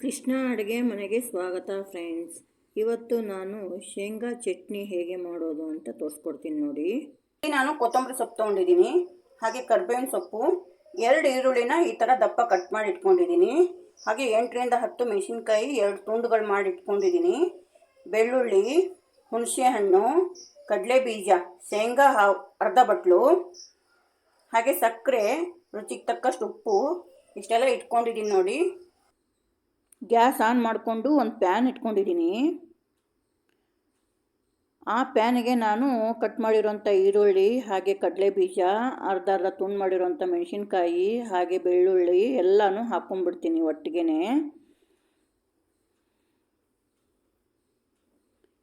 ಕೃಷ್ಣ ಅಡುಗೆ ಮನೆಗೆ ಸ್ವಾಗತ ಫ್ರೆಂಡ್ಸ್. ಇವತ್ತು ನಾನು ಶೇಂಗಾ ಚಟ್ನಿ ಹೇಗೆ ಮಾಡೋದು ಅಂತ ತೋರಿಸ್ಕೊಡ್ತೀನಿ ನೋಡಿ. ನಾನು ಕೊತ್ತಂಬರಿ ಸೊಪ್ಪು ತೊಗೊಂಡಿದ್ದೀನಿ. ಹಾಗೆ ಕರ್ಬೇವಿನ ಸೊಪ್ಪು, ಎರಡು ಈರುಳ್ಳಿನ ಈ ಥರ ದಪ್ಪ ಕಟ್ ಮಾಡಿ ಇಟ್ಕೊಂಡಿದ್ದೀನಿ. ಹಾಗೆ ಎಂಟರಿಂದ ಹತ್ತು ಮೆಣಸಿನ್ಕಾಯಿ, ಎರಡು ತುಂಡುಗಳು ಮಾಡಿ ಇಟ್ಕೊಂಡಿದ್ದೀನಿ. ಬೆಳ್ಳುಳ್ಳಿ ಹುಣಸೆ ಹಣ್ಣು ಕಡಲೆ ಬೀಜ ಶೇಂಗಾ ಹಾ ಅರ್ಧ ಬಟ್ಲು, ಹಾಗೆ ಸಕ್ಕರೆ, ರುಚಿಗೆ ತಕ್ಕಷ್ಟು ಉಪ್ಪು, ಇಷ್ಟೆಲ್ಲ ಇಟ್ಕೊಂಡಿದ್ದೀನಿ ನೋಡಿ. ಗ್ಯಾಸ್ ಆನ್ ಮಾಡಿಕೊಂಡು ಒಂದು ಪ್ಯಾನ್ ಇಟ್ಕೊಂಡಿದ್ದೀನಿ. ಆ ಪ್ಯಾನಿಗೆ ನಾನು ಕಟ್ ಮಾಡಿರೋಂಥ ಈರುಳ್ಳಿ, ಹಾಗೆ ಕಡಲೆ ಬೀಜ, ಅರ್ಧ ಅರ್ಧ ತುಂಡು ಮಾಡಿರೋಂಥ ಮೆಣಸಿನ್ಕಾಯಿ, ಹಾಗೆ ಬೆಳ್ಳುಳ್ಳಿ ಎಲ್ಲನೂ ಹಾಕ್ಕೊಂಡ್ಬಿಡ್ತೀನಿ ಒಟ್ಟಿಗೆ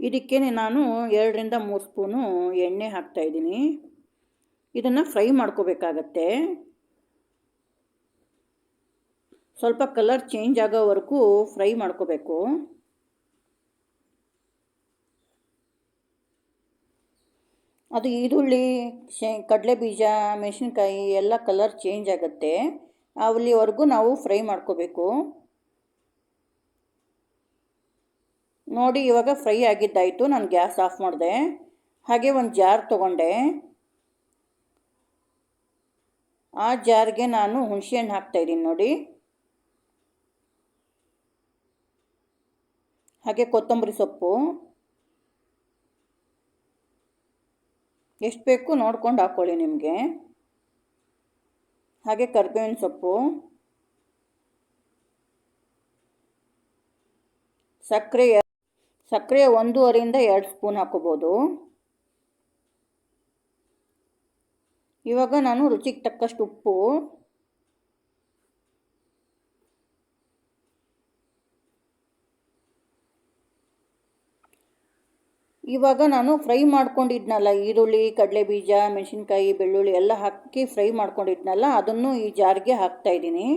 ಇದಕ್ಕೆ ನಾನು ಎರಡರಿಂದ ಮೂರು ಸ್ಪೂನು ಎಣ್ಣೆ ಹಾಕ್ತಾಯಿದ್ದೀನಿ ಇದನ್ನು ಫ್ರೈ ಮಾಡ್ಕೋಬೇಕಾಗತ್ತೆ. ಸ್ವಲ್ಪ ಕಲರ್ ಚೇಂಜ್ ಆಗೋವರೆಗೂ ಫ್ರೈ ಮಾಡ್ಕೋಬೇಕು. ಅದು ಈರುಳ್ಳಿ, ಶೇ ಕಡಲೆ ಬೀಜ ಮೆಣಸಿನ್ಕಾಯಿ ಎಲ್ಲ ಕಲರ್ ಚೇಂಜ್ ಆಗುತ್ತೆ. ಅಲ್ಲಿವರೆಗೂ ನಾವು ಫ್ರೈ ಮಾಡ್ಕೋಬೇಕು. ನೋಡಿ, ಇವಾಗ ಫ್ರೈ ಆಗಿದ್ದಾಯಿತು, ನಾನು ಗ್ಯಾಸ್ ಆಫ್ ಮಾಡಿದೆ. ಹಾಗೆ ಒಂದು ಜಾರ್ ತೊಗೊಂಡೆ. ಆ ಜಾರ್ಗೆ ನಾನು ಹುಣಸೆಹಣ್ಣು ಹಾಕ್ತಾಯಿದ್ದೀನಿ ನೋಡಿ. ಹಾಗೆ ಕೊತ್ತಂಬರಿ ಸೊಪ್ಪು. ಎಷ್ಟು ಬೇಕು ನೋಡ್ಕೊಂಡು ಹಾಕ್ಕೊಳ್ಳಿ ನಿಮಗೆ. ಹಾಗೆ ಕರ್ಬೇವಿನ ಸೊಪ್ಪು. ಸಕ್ಕರೆ ಸಕ್ಕರೆ ಒಂದೂವರೆಯಿಂದ ಎರಡು ಸ್ಪೂನ್ ಹಾಕೋಬೋದು ಇವಾಗ ನಾನು ರುಚಿಗೆ ತಕ್ಕಷ್ಟು ಉಪ್ಪು. ಇವಾಗ ನಾನು ಫ್ರೈ ಮಾಡ್ಕೊಂಡಿದ್ನಲ್ಲ ಈರುಳ್ಳಿ, ಕಡಲೆಬೀಜ, ಮೆಣಸಿನ್ಕಾಯಿ, ಬೆಳ್ಳುಳ್ಳಿ ಎಲ್ಲ ಹಾಕಿ ಫ್ರೈ ಮಾಡ್ಕೊಂಡಿದ್ನಲ್ಲ, ಅದನ್ನು ಈ ಜಾರ್ಗೆ ಹಾಕ್ತಾಯಿದ್ದೀನಿ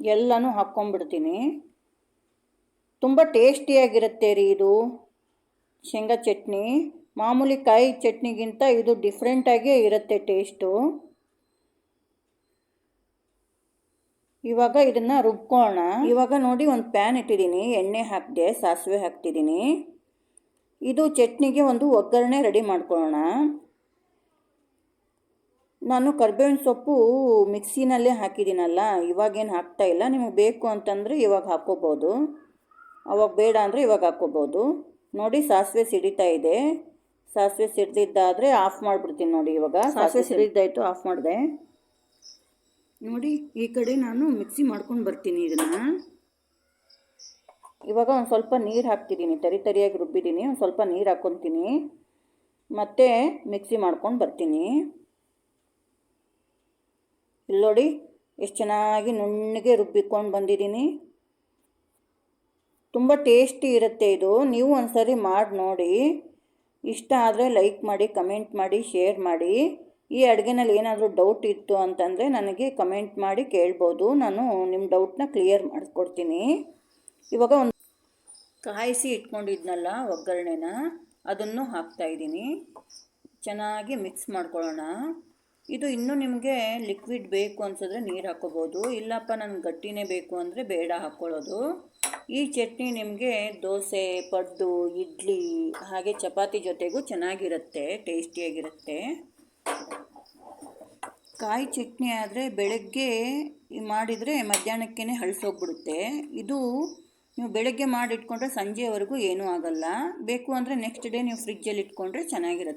ಎಲ್ಲನೂ ಹಾಕ್ಕೊಂಡ್ಬಿಡ್ತೀನಿ. ತುಂಬ ಟೇಸ್ಟಿಯಾಗಿರುತ್ತೆ ರೀ ಇದು ಶೇಂಗಾ ಚಟ್ನಿ. ಮಾಮೂಲಿ ಕಾಯಿ ಚಟ್ನಿಗಿಂತ ಇದು ಡಿಫ್ರೆಂಟಾಗೇ ಇರುತ್ತೆ ಟೇಸ್ಟು ಇವಾಗ ಇದನ್ನ ರುಬ್ಕೋಣ ಇವಾಗ ನೋಡಿ ಒಂದು ಪ್ಯಾನ್ ಇಟ್ಟಿದ್ದೀನಿ. ಎಣ್ಣೆ ಹಾಕಿದೆ ಸಾಸಿವೆ ಹಾಕ್ತಿದ್ದೀನಿ. ಇದು ಚಟ್ನಿಗೆ ಒಂದು ಒಗ್ಗರಣೆ ರೆಡಿ ಮಾಡ್ಕೊಳ್ಳೋಣ ನಾನು ಕರ್ಬೇವಿನ ಸೊಪ್ಪು ಮಿಕ್ಸಿನಲ್ಲೇ ಹಾಕಿದ್ದೀನಲ್ಲ ಇವಾಗೇನು ಹಾಕ್ತಾ ಇಲ್ಲ. ನಿಮಗೆ ಬೇಕು ಅಂತಂದರೆ ಇವಾಗ ಹಾಕ್ಕೋಬೋದು. ಅವಾಗ ಬೇಡ ಅಂದರೆ ಇವಾಗ ಹಾಕ್ಕೋಬೋದು. ನೋಡಿ ಸಾಸಿವೆ ಸಿಡಿತಾ ಇದೆ. ಸಾಸಿವೆ ಸಿಡ್ದಿದ್ದಾದರೆ ಆಫ್ ಮಾಡಿಬಿಡ್ತೀನಿ ನೋಡಿ ಇವಾಗ. ಸಾಸಿವೆ ಸಿಡಿದಾಯಿತು ಆಫ್ ಮಾಡಿದೆ. ನೋಡಿ, ಈ ಕಡೆ ನಾನು ಮಿಕ್ಸಿ ಮಾಡ್ಕೊಂಡು ಬರ್ತೀನಿ ಇದನ್ನು. ಇವಾಗ ಒಂದು ಸ್ವಲ್ಪ ನೀರು ಹಾಕ್ತಿದ್ದೀನಿ, ತರಿ ತರಿಯಾಗಿ ರುಬ್ಬಿದ್ದೀನಿ, ಒಂದು ಸ್ವಲ್ಪ ನೀರು ಹಾಕ್ಕೊತೀನಿ ಮತ್ತು ಮಿಕ್ಸಿ ಮಾಡ್ಕೊಂಡು ಬರ್ತೀನಿ. ಇಲ್ಲಿ ನೋಡಿ, ಎಷ್ಟು ಚೆನ್ನಾಗಿ ನುಣ್ಣಗೆ ರುಬ್ಬಿಕೊಂಡು ಬಂದಿದ್ದೀನಿ. ತುಂಬ ಟೇಸ್ಟಿ ಇರುತ್ತೆ ಇದು. ನೀವು ಒಂದು ಸರಿ ಮಾಡಿ ನೋಡಿ. ಇಷ್ಟ ಆದರೆ ಲೈಕ್ ಮಾಡಿ, ಕಮೆಂಟ್ ಮಾಡಿ, ಶೇರ್ ಮಾಡಿ. ಈ ಅಡುಗೆನಲ್ಲಿ ಏನಾದರೂ ಡೌಟ್ ಇತ್ತು ಅಂತಂದರೆ ನನಗೆ ಕಮೆಂಟ್ ಮಾಡಿ ಕೇಳ್ಬೋದು. ನಾನು ನಿಮ್ಮ ಡೌಟ್ನ ಕ್ಲಿಯರ್ ಮಾಡಿಕೊಡ್ತೀನಿ. ಇವಾಗ ಒಂದು ಕಾಯಿಸಿ ಇಟ್ಕೊಂಡಿದ್ನಲ್ಲ ಒಗ್ಗರಣೆನ, ಅದನ್ನು ಹಾಕ್ತಾಯಿದ್ದೀನಿ ಚೆನ್ನಾಗಿ ಮಿಕ್ಸ್ ಮಾಡ್ಕೊಳ್ಳೋಣ. ಇದು ಇನ್ನೂ ನಿಮಗೆ ಲಿಕ್ವಿಡ್ ಬೇಕು ಅನ್ಸಿದ್ರೆ ನೀರು ಹಾಕೋಬೋದು ಇಲ್ಲಪ್ಪ, ನನಗೆ ಗಟ್ಟಿನೇ ಬೇಕು ಅಂದರೆ ಬೇಡ ಹಾಕ್ಕೊಳ್ಳೋದು. ಈ ಚಟ್ನಿ ನಿಮಗೆ ದೋಸೆ, ಪಡ್ಡು, ಇಡ್ಲಿ ಹಾಗೆ ಚಪಾತಿ ಜೊತೆಗೂ ಚೆನ್ನಾಗಿರುತ್ತೆ ಟೇಸ್ಟಿಯಾಗಿರುತ್ತೆ ಕಾಯಿ ಚಟ್ನಿ ಆದರೆ ಬೆಳಗ್ಗೆ ಮಾಡಿದರೆ ಮಧ್ಯಾಹ್ನಕ್ಕೇ ಹಳಸೋಗ್ಬಿಡುತ್ತೆ. ಇದು ನೀವು ಬೆಳಗ್ಗೆ ಮಾಡಿಟ್ಕೊಂಡ್ರೆ ಸಂಜೆವರೆಗೂ ಏನೂ ಆಗಲ್ಲ. ಬೇಕು ಅಂದರೆ ನೆಕ್ಸ್ಟ್ ಡೇ ನೀವು ಫ್ರಿಜ್ಜಲ್ಲಿ ಇಟ್ಕೊಂಡ್ರೆ ಚೆನ್ನಾಗಿರುತ್ತೆ.